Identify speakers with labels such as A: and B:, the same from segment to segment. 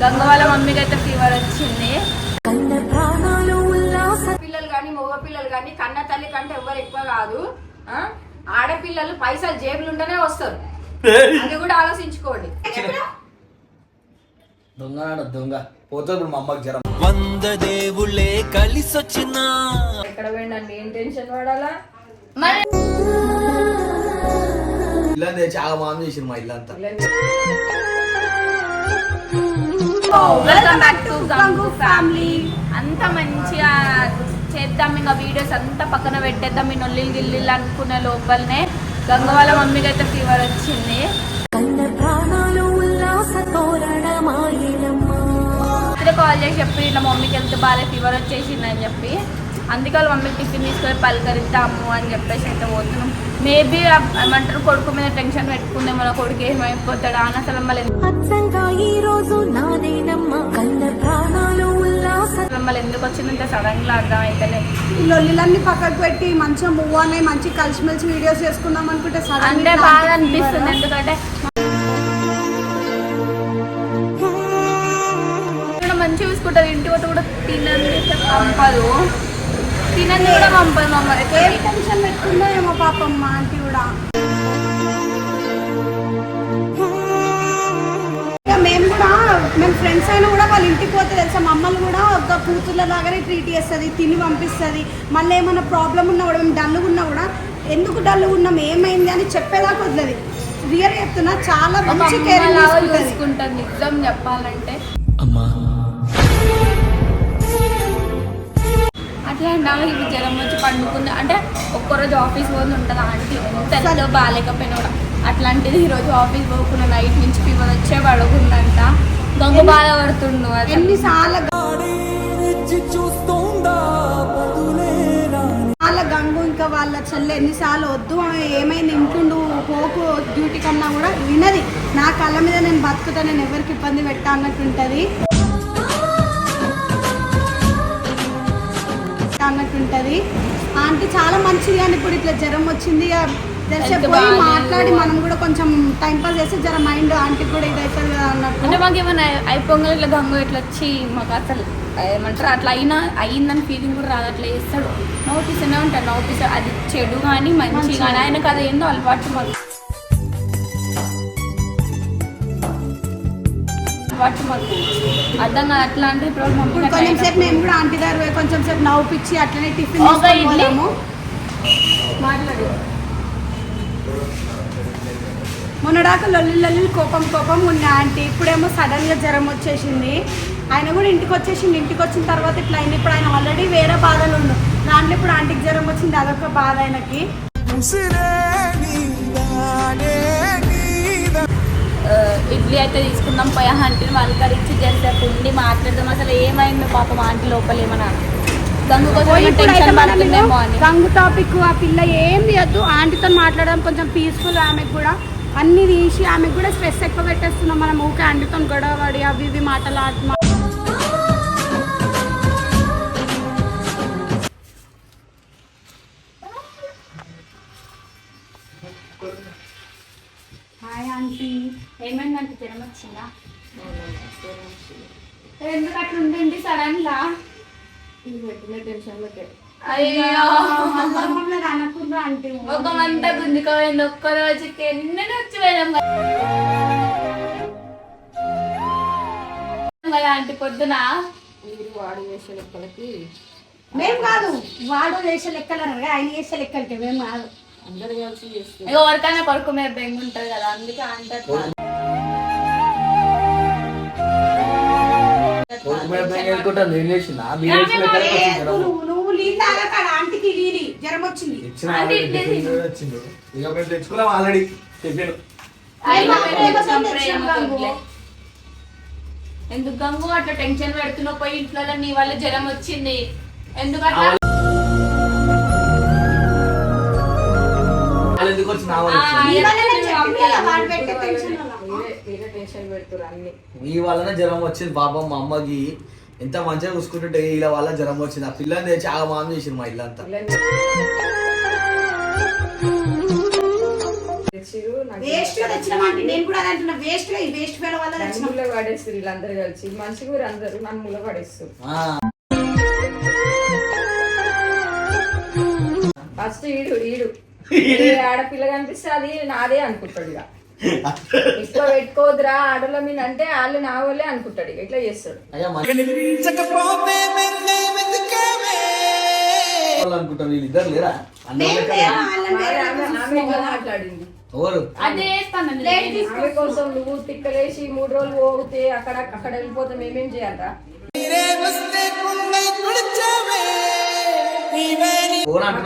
A: గంగ వాళ్ళ మమ్మీకి అయితే ఫీవర్ వచ్చింది
B: పిల్లలు కానీ మగ పిల్లలు కానీ కన్న తల్లి కంటే ఎవరు ఎక్కువ కాదు. ఆ? ఆడపిల్లలు పైసలు జేబులు ఉంటేనే వస్తారు అది కూడా ఆలోచించుకోండి.
C: దొంగ దొంగ. పోతే ఇప్పుడు మా అమ్మకి జ్వరం.
D: వంద దేవుళ్ళే కలిసొచ్చినా.
B: ఎక్కడ పోయిండండి? ఏం టెన్షన్ పడాలా?
A: మరి
C: ఇల్లు తెచ్చి ఆగ మామ చేసిన మా ఇల్లంతా
A: welcome back to Gangu family అంత మంచిగా చేద్దాం ఇంకా వీడియోస్ అంతా పక్కన పెట్టేద్దాం ఈ నొల్లిలు గిల్లిలు అనుకునే లోపలనే. గంగ వాళ్ళ మమ్మీకి అయితే ఫీవర్ వచ్చింది కాల్ చేసి చెప్పి ఇట్లా మమ్మీకి వెళ్తే బాగా ఫీవర్ వచ్చేసింది అని చెప్పి. అందుకే వాళ్ళ మమ్మీకి టిఫిన్ తీసుకొని పలకరిద్దాము అని చెప్పేసి అయితే పోతున్నాం. మేబీ ఏమంటారు కొడుకు మీద టెన్షన్ పెట్టుకుందే మన కొడుకు ఏమైపోతాడా అని అసలు మళ్ళీ ఎందుకు వచ్చిందంటే సడన్గా అర్థం అయితే
E: ఈ లొల్లిలన్నీ పక్కకు పెట్టి మంచిగా మూవ్ అనే మంచి కలిసిమెలిసి వీడియోస్ చేసుకుందాం అనుకుంటే సడన్
A: అంటే బాగా అనిపిస్తుంది. ఎందుకంటే ఇక్కడ మంచిగా చూసుకుంటారు. ఇంటి వద్ద కూడా తినండి పంపదు తినండి కూడా పంపదు మమ్మ
E: ఏ టెన్షన్ పెట్టుకుందో ఏమో పాపం మా ఆంటీ కూడా. మేము కూడా మేము ఫ్రెండ్స్ అయినా కూడా వాళ్ళ ఇంటికి పోతే తెలుసా మమ్మల్ని కూడా ఒక కూతుర్ల లాగానే ట్రీట్ చేస్తుంది తిని పంపిస్తుంది. మళ్ళీ ఏమైనా ప్రాబ్లం ఉన్నా కూడా మేము డల్గా ఉన్నా కూడా ఎందుకు డల్గా ఉన్నాం? ఏమైంది? అని చెప్పేదాకా వదిలేదు. రియల్ చెప్తున్నా చాలా మంచి కేర్ తీసుకుంటుంది.
A: నిజం చెప్పాలంటే నాకు ఇప్పుడు జ్వరం వచ్చి పండుకుంది. అంటే ఒక్కరోజు ఆఫీస్ పోయి ఉంటుంది. ఆంటీ ఎంత బాగాలేకపోయినా కూడా అట్లాంటిది ఈరోజు ఆఫీస్ పోకుండా నైట్ నుంచి ఫీవర్ వచ్చే పడుకుందంట. దొంగ బాధపడుతుండు అసలు.
E: ఎన్నిసార్లు వాళ్ళ గంగు ఇంకా వాళ్ళ చెల్లె ఎన్నిసార్లు వద్దు ఏమైంది? ఇంటుండు పోకు డ్యూటీ కన్నా కూడా వినది. నా కళ్ళ మీద నేను బతుకుతా నేను ఎవరికి ఇబ్బంది పెట్టా అన్నట్టు ఉంటుంది అన్నట్టు ఉంటుంది ఆంటీ చాలా మంచిది కానీ ఇప్పుడు ఇట్లా జ్వరం వచ్చింది. పోయి. మాట్లాడి మనం కూడా కొంచెం టైం పాస్ చేస్తే జర మైండ్ ఆంటీకి కూడా ఇది అవుతుంది కదా అన్నట్టు.
A: అంటే మాకు ఏమైనా అయిపోగా ఇట్లా గంగు ఇట్లా వచ్చి మాకు అసలు ఏమంటారు అట్లా అయినా అయ్యిందని ఫీలింగ్ కూడా రాదు. అట్లా చేస్తాడు. నవ్వుపిస్తూనే ఉంటాడు. నవ్వుపిస్తాడు అది చెడు కానీ మంచి కానీ ఆయనకు అది ఏందో అలవాటు మాకు. అలవాటు మాకు అర్థం కాదు అట్లా అంటే ఇప్పుడు
E: కొంచెం సేపు మేము కూడా ఆంటీ దగ్గర పోయి కొంచెం సేపు నవ్వుపిచ్చి అట్లనే టిఫిన్
A: ఒక
E: తీసుకొని
A: ఇడ్లీ.
E: పోదాము.
A: మాట్లాడు.
E: మొన్నడాక లొల్లి లొల్లి కోపం కోపం ఉన్న ఆంటీ. ఇప్పుడేమో సడన్గా జ్వరం వచ్చేసింది. ఆయన కూడా ఇంటికి వచ్చేసింది ఇంటికి వచ్చిన తర్వాత ఇట్లా అయింది. ఇప్పుడు ఆయన ఆల్రెడీ వేరే బాధలు ఉండు. దాంట్లో ఇప్పుడు ఆంటీకి జ్వరం వచ్చింది. అదొక బాధ ఆయనకి.
A: ఇడ్లీ అయితే తీసుకుందాం పోయి ఆంటీని పలకరించి చేసేపు ఉండి మాట్లాడదాం. అసలు ఏమైందో పాపం ఆంటీ లోపల ఏమన్నా? గంగు
E: టాపిక్ ఆ పిల్ల ఏం తీయద్దు ఆంటీతో మాట్లాడడం కొంచెం పీస్ఫుల్ ఆమెకు కూడా. అన్ని తీసి ఆమెకు కూడా స్ట్రెస్ ఎక్కువ పెట్టేస్తున్నాం మనం. ఊకే ఆంటీతో గొడవ పడి అవి ఇవి మాటలు ఆంటీ
A: ఒక మంత గుంజుకోపోయింది ఒక్క రోజుకి ఎన్ని వచ్చిపోయాం కదా. పొద్దున?
E: మేము కాదు వాడు చేసే లెక్కలు అనగా ఆయన చేసే లెక్కలకి మేము కాదు.
A: ఇక ఎవరికైనా కొడుకు మీద బెంగ ఉంటది కదా అందుకే ఆంటీ
E: నువ్వు తాగక ఆంటీకి జ్వరం వచ్చింది.
C: తెచ్చుకున్నాం ఆల్రెడీ.
A: ఎందుకు గంగు అట్లా టెన్షన్ పెడుతున్నావు? పోయి ఇంట్లో నీ వల్ల జ్వరం వచ్చింది. ఎందుకు అట్లా?
C: వాళ్ళు ఎందుకు వచ్చింది? మీ వల్లనే జ్వరం వచ్చింది పాపం మా అమ్మకి. ఎంత మంచిగా చూసుకుంటుంటే ఇలా వల్ల జ్వరం వచ్చింది. ఆ పిల్లని తెచ్చి ఆగ మామ చేసింది మా ఇల్లంతా.
B: తెచ్చిరు నాకు
E: వేస్ట్గా తెచ్చినామంటే నేను కూడా అదే అంటున్నా. వేస్ట్గా ఈ వేస్ట్ వల్ల తెచ్చినాం
B: పడేస్తారు వీళ్ళందరూ కలిసి. అందరూ నన్ను పడేస్తారు
C: ఆ,
B: ఫస్ట్ ఈడు. ఈడు. ఏ ఆడపిల్ల కనిపిస్తే అది నాదే అనుకుంటాడు ఇక. ఎక్కువ పెట్టుకోదురా ఆడల మీద అంటే వాళ్ళు నా వాళ్ళే అనుకుంటాడు ఇక. ఇట్లా చేస్తాడు.
C: అనుకుంటారు వీళ్ళిద్దరు లేరా?
B: ఇట్లా మాట్లాడింది?
C: ఎవరు?
B: ఆమె కోసం నువ్వు తిక్కలేసి మూడు రోజులు పోతే అక్కడ అక్కడ వెళ్ళిపోతే మేమేం చేయాలరా?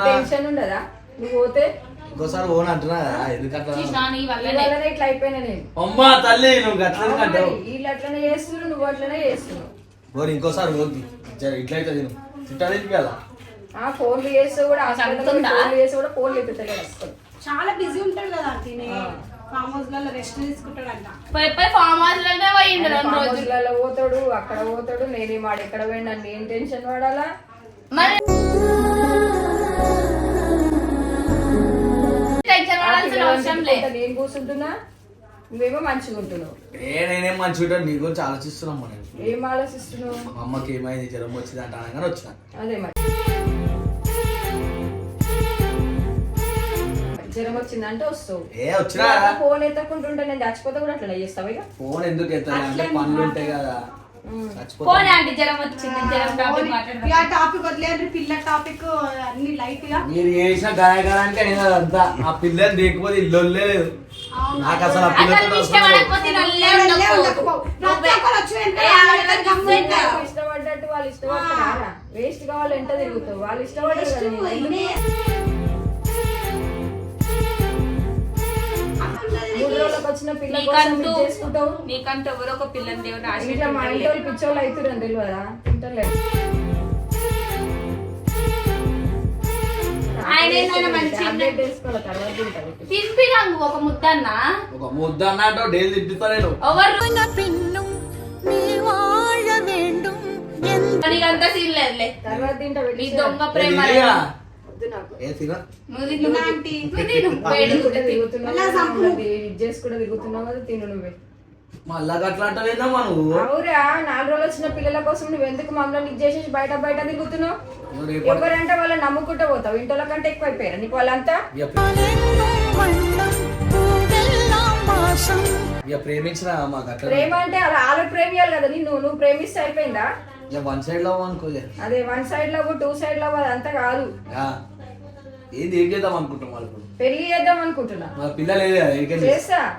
B: టెన్షన్ ఉండదా? నువ్వు పోతే
C: ఇంకోసారి ఓన్ అంటున్నా కదా, ఎందుకు అట్లా
A: నీ వల్ల
B: ఇవాళనే ఇట్లా అయిపోయినా నేను.
C: అమ్మా తల్లి నువ్వు
B: వీళ్ళు అట్లనే చేస్తున్నారు నువ్వు అట్లనే చేస్తున్నావు
C: ఓరి ఇంకోసారి ఓద్ది ఇట్లయితే నేను తిట్టాలి కదా
B: ఆ ఫోన్లు చేస్తే కూడా? ఫోన్లు చేస్తే కూడా ఫోన్లు ఎత్తుతలేడు అసలు
E: చాలా బిజీ ఉంటాడు కదా తినే ఫామ్ హౌస్లలో రెస్ట్ తీసుకుంటాడంట.
A: ఫామ్ హౌస్లోనే పోయిండు రెండు రోజులు.
B: రోజులలో పోతాడు అక్కడ పోతాడు నేనే మాడు ఎక్కడ పోయినా నేను టెన్షన్ పడాలా?
A: మరి అవసరం
B: నేను కూర్చుంటున్నా? నువ్వేమో మంచిగా ఉంటున్నావు.
C: ఏ నేనేం మంచిగా నీ గురించి ఆలోచిస్తున్నాం మనం
B: ఏం ఆలోచిస్తున్నావు?
C: అమ్మకి ఏమైంది? జ్వరం వచ్చింది అంటే అనగానే వచ్చిన.
B: అదే మరి. జ్వరం వచ్చిందంటే వస్తావు.
C: ఏ వచ్చినా.
B: ఫోన్ ఎత్తకుంటుంటే నేను చచ్చిపోతే కూడా అట్లా చేస్తావు ఇక.
C: ఫోన్ ఎందుకు ఎత్తాలి అంటే పనులు ఉంటాయి కదా.
A: పోనీ ఆంటీ జ్వరం వచ్చింది జ్వరం టాపిక్ మాట్లాడదాం.
E: టాపిక్ పిల్ల టాపిక్ అన్ని లైట్గా.
C: మీరు చేసిన గాయగాడానికి నేను అదంతా ఆ పిల్లని లేకపోతే ఇల్లు లేదు నాకు అసలు ఆ పిల్లతో
A: అసలు ఇష్టపడకపోతే నల్లే
E: వెళ్ళే
A: ఉండకు.
E: ఉండకపో. ప్రతి ఒక్కరు వచ్చి వెంటనే
A: ఏ ఆవిడ
E: ఆవిడ గమ్మున ఉంటారు.
B: వాళ్ళు ఇష్టపడ్డట్టు వాళ్ళు ఇష్టపడతారా? వేస్ట్ కావాలి ఎంత తిరుగుతావు. వాళ్ళు కదా ఎందుకు? మూడు రోజులకు వచ్చిన పిల్ల కోసం
A: నీకంటూ
B: ఇది చేసుకుంటావు
A: నీకంటూ ఎవరో ఒక పిల్లని దేవుడు
B: ఇట్లా మా ఇంటి వాళ్ళు పిచ్చోళ్ళు అవుతున్నారు తెలియదా తింటలేదు
A: ఆయన ఏంటంటే మంచి
B: టాబ్లెట్ వేసుకోవాలి తర్వాత తింటాను
A: తినిపిరాంగు ఒక ముద్దన్న
C: ఒక ముద్ద అన్నట్టు డైలీ తిప్పుతా నేను
A: ఎవరు
F: பின்னும் நீ வாழ வேண்டும்
A: నీకంతా సీన్ లేదులే
B: తర్వాత తింటా
A: నీ
B: వెళ్ళి
A: దొంగ ప్రేమ
C: ఏ తినగా? తిను.
A: నువ్వు
C: అట్లా
B: అవురా నాలుగు రోజులు వచ్చిన పిల్లల కోసం నువ్వు ఎందుకు మమ్మల్ని నీకు చేసేసి బయట బయట తిరుగుతున్నావు? ఎవరంటే వాళ్ళని నమ్ముకుంటూ పోతావు. ఇంట్లో కంటే ఎక్కువ అయిపోయారు నీకు వాళ్ళంతా?
C: ప్రేమించిన
B: ప్రేమ అంటే వాళ్ళు ప్రేమియాలి కదా నువ్వు నువ్వు ప్రేమిస్తే అయిపోయిందా?
C: వన్ సైడ్ లవ్ అనుకోలే
B: అదే one side love two side love అంత కాదు.
C: ఏది ఏం చేద్దాం అనుకుంటాం వాళ్ళు
B: పెళ్ళి చేద్దాం అనుకుంటున్నా.
C: మా పిల్లలు ఏది
B: చేస్తా.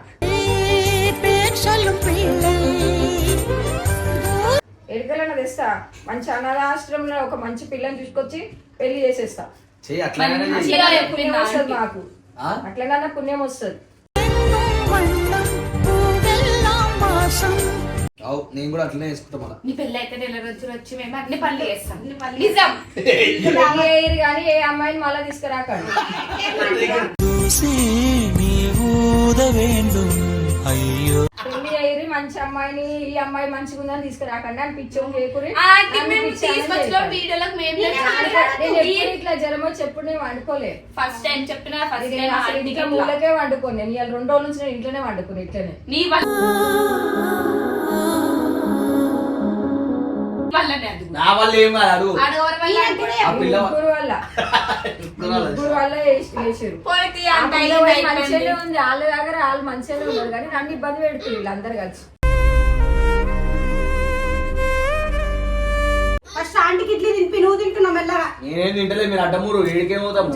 B: ఎడికలన్నా తెస్తా. మంచి అనాథాశ్రమంలో ఒక మంచి పిల్లని చూసుకొచ్చి పెళ్ళి చేసేస్తా.
C: చెయ్యి
B: వస్తుంది మాకు.
C: ఆ?
B: పుణ్యం వస్తుంది.
C: అవు నేను కూడా అట్లనే వేసుకుంటా మళ్ళా.
A: నీ పెళ్ళి అయితే నెల రోజులు వచ్చి మేము అన్ని పనులు చేస్తాం. అన్ని
B: నిజం. రామయ్యరు కానీ ఏ అమ్మాయిని మళ్ళీ తీసుకురాకండి. మంచి అమ్మాయిని ఈ అమ్మాయి మంచిగా ఉందని తీసుకురాకండి అని పిచ్చం చేకూరి ఇట్లా జ్వరం వచ్చి ఎప్పుడు నేను వండుకోలే.
A: ఫస్ట్ టైం చెప్పిన ఫస్ట్ టైం
B: మూలకే వండుకోను నేను ఇవాళ రెండు రోజుల నుంచి నేను ఇంట్లోనే వండుకుని ఇట్లనే.
A: నీ
C: నా వల్ల ఏం కాదు ఆ పిల్ల
B: మంచిగానే. ఉంది. వాళ్ళ దగ్గర వాళ్ళు మంచిగానే ఉన్నారు కానీ నన్ను ఇబ్బంది పెడుతుంది వీళ్ళందరూ కలిసి.
E: ఫస్ట్ ఆంటీకి ఇడ్లీ తినిపి నువ్వు తింటున్నావు మెల్లగా.
C: నేనేం తింటలే మీరు అడ్డమూరు ఏడికేం పోతాం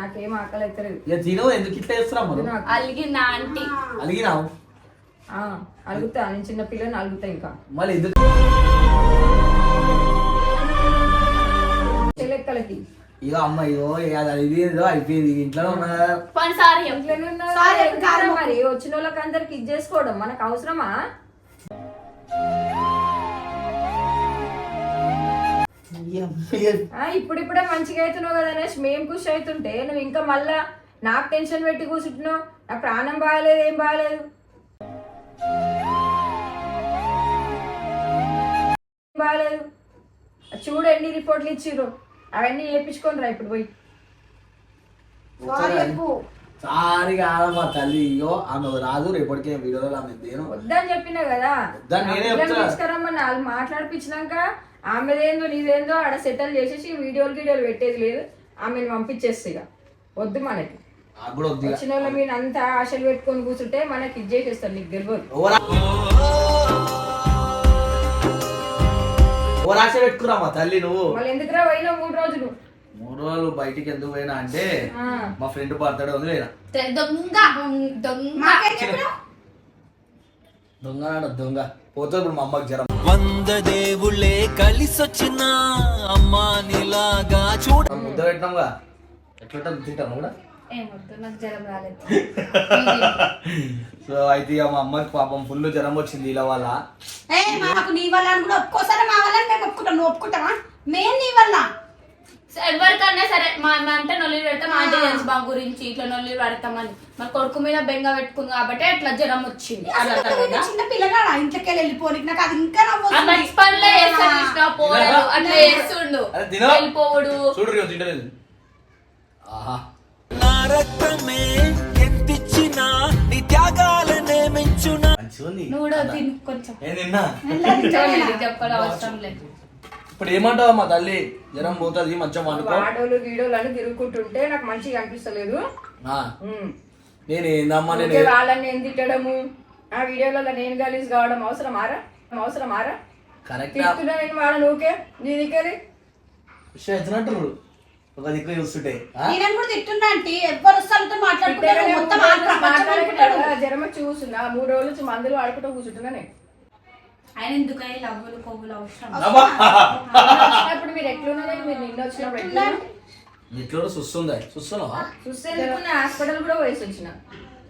B: నాకేం ఆకలి అవుతలేదు
C: ఇక తినవు ఎందుకు ఇట్లా చేస్తున్నాం
A: అలిగింది ఆంటీ.
C: అలిగినావు?
B: అలుగుతా నేను చిన్న పిల్లని అలుగుతా ఇంకా.
C: మళ్ళీ ఎందుకు?
B: చెలెక్కలకి
C: ఇక అమ్మ అది ఇది ఏదో అయిపోయింది ఇంట్లో
A: పని సారి
B: ఇంట్లోనే మరి. వచ్చిన వాళ్ళకి అందరికి ఇది చేసుకోవడం మనకు అవసరమా? ఆ, ఇప్పుడిప్పుడే మంచిగా అవుతున్నావు కదా అనేసి మేము ఖుషి అవుతుంటే నువ్వు ఇంకా మళ్ళా నాకు టెన్షన్ పెట్టి కూర్చుంటున్నావు. నా ప్రాణం బాగాలేదు ఏం బాగాలేదు. బాగాలేదు చూడు ఎన్ని రిపోర్ట్లు ఇచ్చిర్రు. అవన్నీ చేయించుకొని రా ఇప్పుడు పోయి.
E: సారీ చెప్పు.
C: సారి కాదమ్మా తల్లి ఆమె రాదు రేపటికి వీడియోలో ఆమె దేను
B: వద్దని చెప్పినా కదా?
C: వద్దని నేనే చెప్తా.
B: తీసుకురమ్మని వాళ్ళు మాట్లాడిపించినాక ఆమెదేందో నీదేందో ఆడ సెటిల్ చేసేసి వీడియోలు వీడియోలు పెట్టేది లేదు. ఆమెను పంపించేస్తే ఇక వద్దు మనకి.
C: నాకు కూడా వద్దు ఇక.
B: వచ్చిన వాళ్ళ మీద అంతా ఆశలు పెట్టుకొని కూర్చుంటే మనకి ఇది చేసేస్తారు నీకు తెలియదు.
C: ఓవరా ఓవర్ ఆశ పెట్టుకురామా తల్లి నువ్వు.
B: మళ్ళీ ఎందుకురా పోయినా మూడు రోజులు?
C: మూడు రోజులు బయటికి ఎందుకు పోయినా అంటే. మా ఫ్రెండ్ బర్త్డే ఉంది పోయినా.
A: దొంగ దొంగ.
C: దొంగ పోతే ఇప్పుడు మా అమ్మకి జ్వరం.
D: వంద దేవుళ్ళే కలిసొచ్చిన అమ్మా నీలాగా చూడ
C: ముద్ద పెట్టినాంగా. ఎట్లా తింటాను కూడా? సో అయితే ఇక మా అమ్మకి పాపం ఫుల్ జ్వరం వచ్చింది ఇలా వల్ల.
E: ఏ మాకు నీ వల్ల అని కూడా ఒప్పుకోసారి మా వల్ల మేము ఒప్పుకుంటాం. నువ్వు ఒప్పుకుంటావా? మేము నీ వల్ల.
A: ఎవరికన్నా సరే మా మా అంటే నొల్లి పెడతాం ఆంటీ తెలుసు మా గురించి ఇట్లా నొల్లి పెడతామని. మన కొడుకు మీద బెంగ పెట్టుకుంది కాబట్టి అట్లా జ్వరం వచ్చింది.
E: చిన్న పిల్లగాడా? ఇంట్లోకి వెళ్ళిపోనికి నాకు అది ఇంకా
A: మంచి పనులే పోవడు అట్లా చేస్తుండు. వెళ్ళిపోవడు.
C: చూడు ఆహా.
D: రక్తమే ఎంతిచ్చినా నీ త్యాగాలనే
A: నువ్వు కూడా తిను కొంచెం.
C: ఏం
A: ఇది చెప్పడం అవసరం లేదు.
C: ఇప్పుడు ఏమంటావు మా తల్లి? జ్వరం పోతుంది మంచిగా వండుకో.
B: ఆడోళ్ళు వీడియోలు అని తిరుగుకుంటుంటే నాకు మంచిగా అనిపిస్తలేదు.
C: ఆ,
B: ఉమ్.
C: నేను ఏందమ్మా నేను
B: ఊరికే వాళ్ళని నేను తిట్టడము. ఆ వీడియోలలో నేను గలీజ్ కావడం అవసరం ఆరా అవసరం ఆరా
C: కరెక్ట్
B: తిట్టున్నా నేను వాళ్ళని ఊకే నీ దిక్కరి
C: ఎత్తినట్టు ఒక దిక్కు చూస్తుంటే. ఆ?
E: నేను కూడా తిట్టున్నా అంటే ఎవరు వస్తారో మాట్లాడుకుంటారు. మొత్తం ఆ ప్రపంచం అనుకుంటాడు.
B: జ్వరం వచ్చి కూర్చున్నా మూడు రోజులు వచ్చి మందులు వాడుకుంటూ కూర్చుంటున్నా నేను
A: ఆయన ఎందుకని లవ్వులు కొవ్వులు అవసరం?
B: మీరు ఎట్లున్నారని మీరు నిన్న వచ్చినప్పుడు ఎట్లున్నారు?
C: చూస్తుందా చూస్తున్నావా
B: చూస్తే ఎందుకు నా హాస్పిటల్ కూడా పోయేసి వచ్చిన.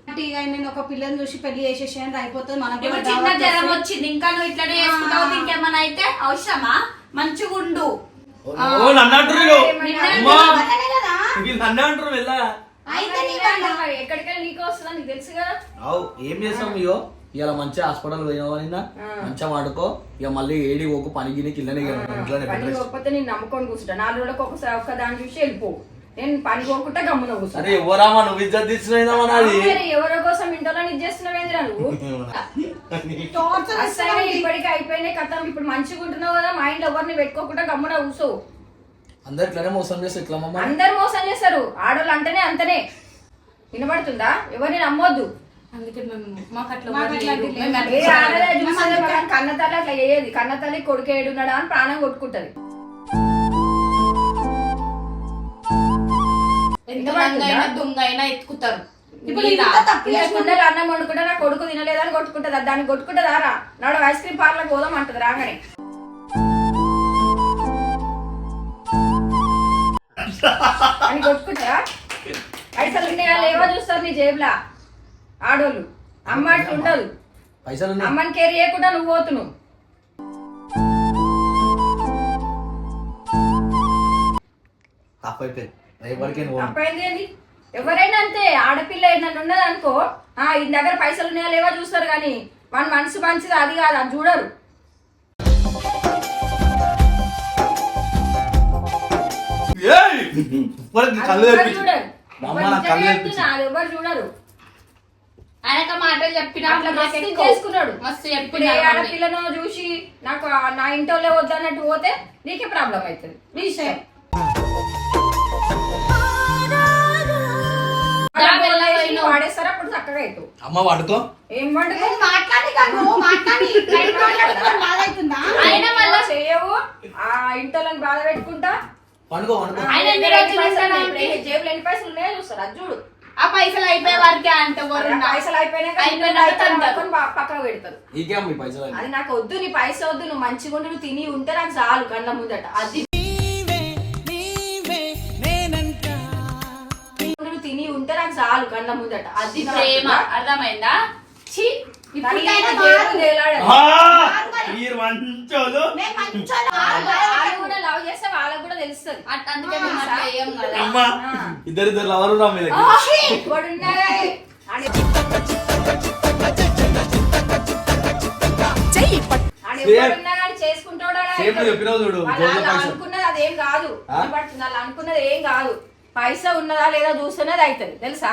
E: అంటే ఇక నేను ఒక పిల్లని చూసి పెళ్ళి చేసేసాను అయిపోతుంది మనకు
A: ఇప్పుడు
E: కూడా
A: చిన్న
E: దావత్
A: జ్వరం
E: వస్తుంది.
A: వచ్చింది. ఇంకా నువ్వు ఇట్లనే చేసుకుంటావు? ఇంకేమన్నా అయితే అవసరమా? మంచిగా ఉండు
C: అంటారు
E: కదా
C: వీళ్ళు నన్ను అంటారు వెళ్ళా.
B: కదా.
C: అవు ఏం చేస్తాం ఇయో ఇవాళ మంచిగా హాస్పిటల్ పోయినావా నిన్న? మంచిగా వాడుకో ఇక మళ్ళీ ఏడి పోకు పని గిని కిందనే ఇంట్లోనే
B: నమ్ముకొని కూర్చుంటా నాలుగు రోజులకు ఒకసారి ఒక్క దాన్ని చూసి వెళ్ళిపో. నేను పని పోకుండా గమ్మున కూర్చుంటా
C: అరే ఎవరామా నువ్వు ఇజ్జత్ తీసుకునేదామా నాది
B: ఎవరో కోసం ఇంట్లో ఇది చేస్తున్నావేంద్రా నువ్వు?
E: టార్చర్
B: అసలు
E: చేస్తున్నావు.
B: ఇప్పటికి అయిపోయినాయి కథ. ఇప్పుడు మంచిగా ఉంటున్నావు కదా మా ఇంట్లో ఎవరిని పెట్టుకోకుండా గమ్మున కూర్చో.
C: అందరు ఇట్లానే మోసం చేస్తే ఇట్లా మమ్మ
B: అందరు మోసం చేస్తారు. ఆడోళ్ళు అంటేనే అంతనే. వినబడుతుందా? ఎవరిని నమ్మొద్దు.
A: అందుకే మేము మాకు అట్లా
E: మాకు. లేదు.
A: మేము
B: ఏ
A: అట్లా
B: ఆడదే చూస్తుంది మనం కన్న తల్లి అట్లా చేయదు. కన్న తల్లి కొడుకు ఏడున్నాడా అని ప్రాణం కొట్టుకుంటది.
A: ఎంత మంది అయినా దొంగ అయినా ఎత్తుకుతారు.
E: ఇప్పుడు? ఇంత తప్పు
B: కుండలు అన్నం వండుకుంటే నా కొడుకు తినలేదని కొట్టుకుంటది? దాన్ని కొట్టుకుంటదా? రా. నాడు ఐస్ క్రీమ్ పార్లర్ పోదాం అంటది రాగానే. అని కొట్టుకుంటారా పైసలు ఉన్నాయా? లేవో చూస్తారు నీ జేబులా. ఆడోళ్ళు అమ్మ ఉండదు
C: పైసలు
B: అమ్మని కేర్ చేయకుండా నువ్వు పోతున్నావు.
C: తప్పు
B: ఎవరైనా అంతే ఆడపిల్ల నన్ను ఉన్నది అనుకో ఆ ఈ దగ్గర పైసలు ఉన్నాయా లేవో చూస్తారు కానీ మన మనసు మంచిది అది కాదు అది చూడరు. ఎవరు. చూడరు?
A: ఆయనక మాటలు చెప్పినా.
B: చేసుకున్నాడు.
A: మస్తు
B: ఇప్పుడు ఏ
A: చెప్పినా
B: ఆడపిల్లను చూసి నాకు నా ఇంటోళ్ళే వద్దన్నట్టు పోతే నీకే ప్రాబ్లం అవుతుంది. నీ ఇష్టం. వాడేస్తారు? అప్పుడు చక్కగా అవుతావు
C: అమ్మ వాడుకో.
B: ఏం వండుకో?
E: మాట్లాడి బాధ అవుతుందా
A: ఆయన మళ్ళా
B: చేయవు. ఆ ఇంటోళ్ళని బాధ పెట్టుకుంటా.
A: ఆయన ఎన్ని రోజులు
B: పైసలు జేబులో ఎన్ని పైసలు ఉన్నాయో చూస్తారు అది చూడు.
A: ఆ పైసలు అయిపోయే వరకే అంట
B: పైసలు అయిపోయినాక. పక్కన పెడతారు.
C: పైసలు.
B: అది నాకు వద్దు నీ పైస వద్దు నువ్వు మంచిగా ఉండి నువ్వు తిని ఉంటే నాకు చాలు కళ్ళ ముందట. అది చాలు కళ్ళ ముందట. అది
A: ప్రేమ అర్థమైందా? ఛీ!
B: ఇప్పుడు
E: మారు.
C: మంచోళ్ళు. అమ్మ లవరు రా
B: చేసుకుంటాడా అనుకున్నది అదేం కాదు. అనుకున్నది ఏం కాదు. పైసా ఉన్నదా లేదా చూస్తున్నది అవుతుంది తెలుసా?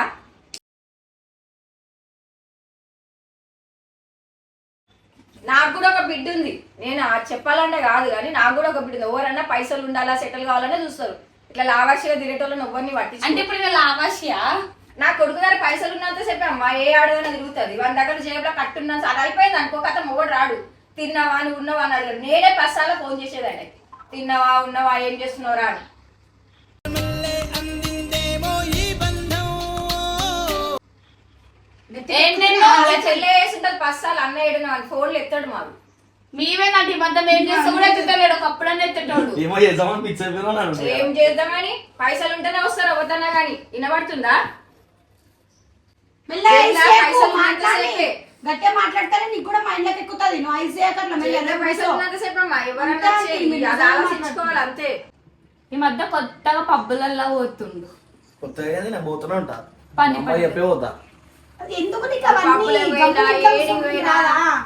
B: నాకు కూడా ఒక బిడ్డ ఉంది. నేను చెప్పాలంటే కాదు కానీ నాకు కూడా ఒక బిడ్డ ఉంది. ఎవరన్నా పైసలు ఉండాలా సెటిల్ కావాలనే చూస్తారు. ఇట్లా లావాషిగా తిరిగేటోళ్ళని ఎవరిని పట్టి
A: అంటే ఇప్పుడు ఇలా
B: నా కొడుకు దగ్గర పైసలు ఉన్నంత చెప్పాం మా ఏ ఆడదని తిరుగుతుంది. వాళ్ళ దగ్గర జేబులో కట్టున్నా సార్ అయిపోయింది అనుకో కథ మొగడు రాడు. తిన్నావా అని ఉన్నావా అని అడిగారు నేనే ప్రసాలో ఫోన్ చేసేదాన్ని. తిన్నావా ఉన్నావా ఏం చేస్తున్నావు అని.
A: ఏంటేంటో
B: అలా చెల్లె వేసింటది పసాలు అన్న ఏడు ఫోన్లు ఎత్తాడు మాకు.
A: మేమే కంటే ఈ మధ్య మేము చేస్తే కూడా ఎత్తుతలేడు ఒకప్పుడనే ఎత్తేటోడు
C: ఏమో చేద్దామని పిచ్చి అయిపోయినా
B: ఏం చేద్దామని? పైసలు ఉంటేనే వస్తారు అవద్దన్నా కానీ. వినబడుతుందా.
E: గట్టిగా మాట్లాడితేనే నీకు కూడా మైండ్లోకి ఎక్కుతుంది. నువ్వు ఐస్ చేయకట్లా అంతే.
A: ఈ మధ్య కొత్తగా పబ్బులల్లో పోతుండు.
C: కొత్తగా నేను పోతూనే ఉంటా.
A: పని.
C: చెప్పే పోతా.
E: ఎందుకు నీకు అవన్నీ?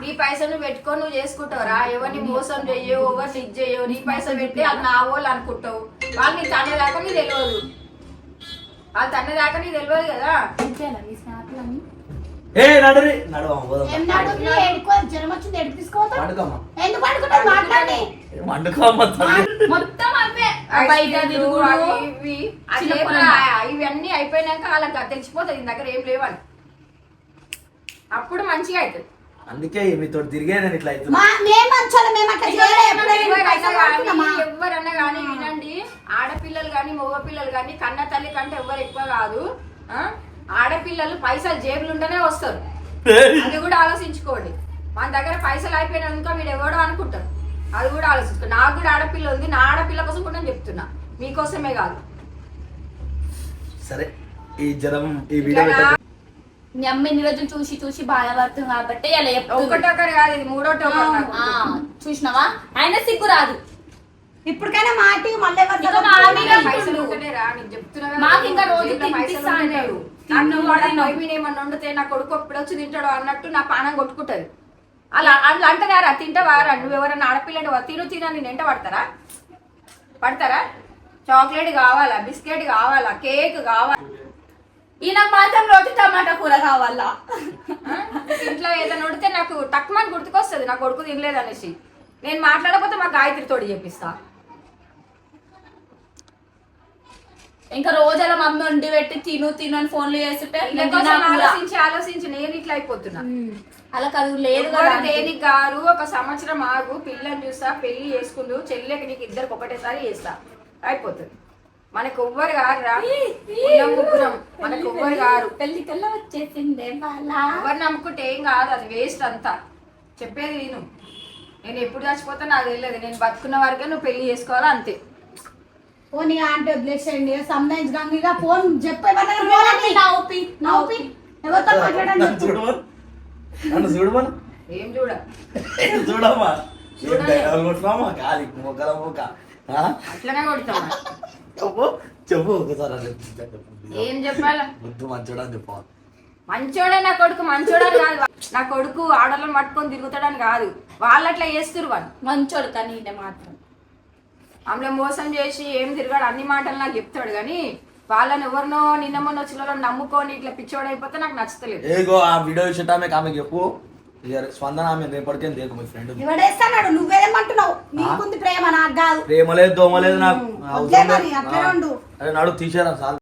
B: నీ పైసలు నువ్వు పెట్టుకొని నువ్వు చేసుకుంటావురా? ఎవరిని మోసం చెయ్యవు ఎవరిని ఇది చెయ్యవు నీ పైసలు పెట్టి అది నా వాళ్ళు అనుకుంటావు. వాళ్ళు నీ తండ్రి దాకా నీకు తెలియదు వాళ్ళ తండ్రి దాకా నీకు తెలియదు కదా?
A: నీ
C: ఏ నడురి.
A: మొత్తం అవే.
B: ఇవన్నీ అయిపోయినాక వాళ్ళకి తెలిసిపోతుంది నీ దగ్గర ఏం లేవని అప్పుడు మంచిగా అవుతుంది.
C: అందుకే మీతో తిరిగే నేను ఇట్లా
E: వాడుకున్నామా?
B: ఎవరన్నా కానీ వినండి ఆడపిల్లలు కానీ మగ పిల్లలు కానీ కన్న తల్లి కంటే ఎవరు ఎక్కువ కాదు. ఆ? ఆడపిల్లలు పైసలు జేబులు ఉంటేనే వస్తారు అది కూడా ఆలోచించుకోండి. మన దగ్గర పైసలు అయిపోయినాక వీడు ఎవడో అనుకుంటారు అది కూడా ఆలోచించుకో. నాకు కూడా ఆడపిల్ల ఉంది నా ఆడపిల్ల కోసం కూడా నేను చెప్తున్నా. మీకోసమే కాదు.
C: సరే ఈ జ్వరం ఈ వీడియో.
A: మీ అమ్మ ఇన్ని రోజులు చూసి చూసి బాధపడుతుంది కాబట్టి ఇలా చెప్తుంది.
B: ఒక్కటొకరు కాదు ఇది మూడో టోకర్ నాకు.
A: ఆ, చూసినావా? అయినా సిగ్గు రాదు.
E: ఇప్పటికైనా మాటి మళ్ళీ ఎవరు
A: ఇదిగో మా
E: దగ్గర
A: ఆమె
B: పైసలు ఉంటేనే రా, నీకు చెప్తున్నా కదా,
A: మాకు ఇంకా రోజు
B: జేబులో పైసలు
A: తినిపిస్తా
B: ఉంటేనే.
A: అంటాడు.
B: నాకు
A: తిన్ను
B: వాడు
A: తిన్ను.
B: పొయ్యి మీద ఏమన్నా వండితే నా కొడుకు ఎప్పుడు వచ్చి తింటాడు అన్నట్టు నా పానం కొట్టుకుంటది. అలా అట్లా అంటారా తింటావారా? నువ్వు ఎవరైనా ఆడపిల్లంటే వా- తిను తిన నేను ఎంట పడతారా? పడతారా? చాక్లెట్ కావాలా? బిస్కెట్ కావాలా? కేక్ కావాలా?
A: ఈయన మాత్రం రోజు టమాటా కూర కావాలా?
B: ఇంట్లో ఏదైనా వండితే నాకు తక్కువ గుర్తుకొస్తుంది నా కొడుకు తినలేదు అనేసి నేను మాట్లాడకపోతే మా గాయత్రి తోడి చెప్పిస్తా
A: ఇంకా రోజు అలా మమ్మీ వండి పెట్టి తిను తిను అని ఫోన్లు చేస్తుంటే.
B: ఆలోచించి ఆలోచించి నేను ఇట్లా అయిపోతున్నా
A: అలా కాదు లేదు కదా.
B: దేనికి గారు ఒక సంవత్సరం ఆగు పిల్లని చూస్తా పెళ్ళి చేసుకుందు చెల్లెకి నీకు ఇద్దరికి ఒకటేసారి చేస్తా అయిపోతుంది మనకు ఎవ్వరు గారు ఉన్నాం ముగ్గురం మనకు ఎవ్వరు గారు
A: పెళ్ళి కల్లా వచ్చేసిందే
B: ఎవరు నమ్ముకుంటే ఏం కాదు అది వేస్ట్ అంతా. చెప్పేది విను. నేను ఎప్పుడు చచ్చిపోతా నాకు తెలియదు. నేను బతుకున్న వరకే నువ్వు పెళ్ళి చేసుకోవాలా అంతే.
E: ఓ నీ ఆంటీ వదిలేసేయండి. సంబంధించి గంగిగా ఫోన్ చెప్పే పోవాలని.
A: నవ్వుపి
E: నవ్వుపి ఎవరితో మాట్లాడని
C: నన్ను చూడమను? నన్ను చూడమను?
B: ఏం చూడ?
C: చూడమ్మా. కాదు మొక్కల మొక్క
B: కొడతామా
C: చెప్పు చెప్పు ఒకసారి.
B: ఏం చెప్పాలా?
C: ముద్దు మంచోడా అని చెప్పు.
B: మంచోడే నా కొడుకు మంచోడని కాదు. నా కొడుకు ఆడలను పట్టుకొని తిరుగుతాడని కాదు. వాళ్ళు అట్లా చేస్తురు వాళ్ళు.
A: మంచోడు కానీ ఈయన మాత్రం.
B: ఆమె మోసం చేసి ఏం తిరగాడు? అన్ని మాటలు నాకు చెప్తాడు కానీ వాళ్ళని ఎవరినో నిన్న మొన్న వచ్చిన వాళ్ళని నమ్ముకొని ఇట్లా పిచ్చోడు అయిపోతే నాకు నచ్చతలేదు.
C: ఏగో ఆ వీడియో విషయం ఆమె చెప్పు. స్పందన ఆమె రేపటికేం దేకు మీ ఫ్రెండ్
E: ఎవడేస్తాడు నువ్వేదేమంటున్నావు? నీకుంది ప్రేమ నాకు కాదు.
C: ప్రేమ లేదు దోమ లేదు నాకు. అరే నడు తీసేరా సార్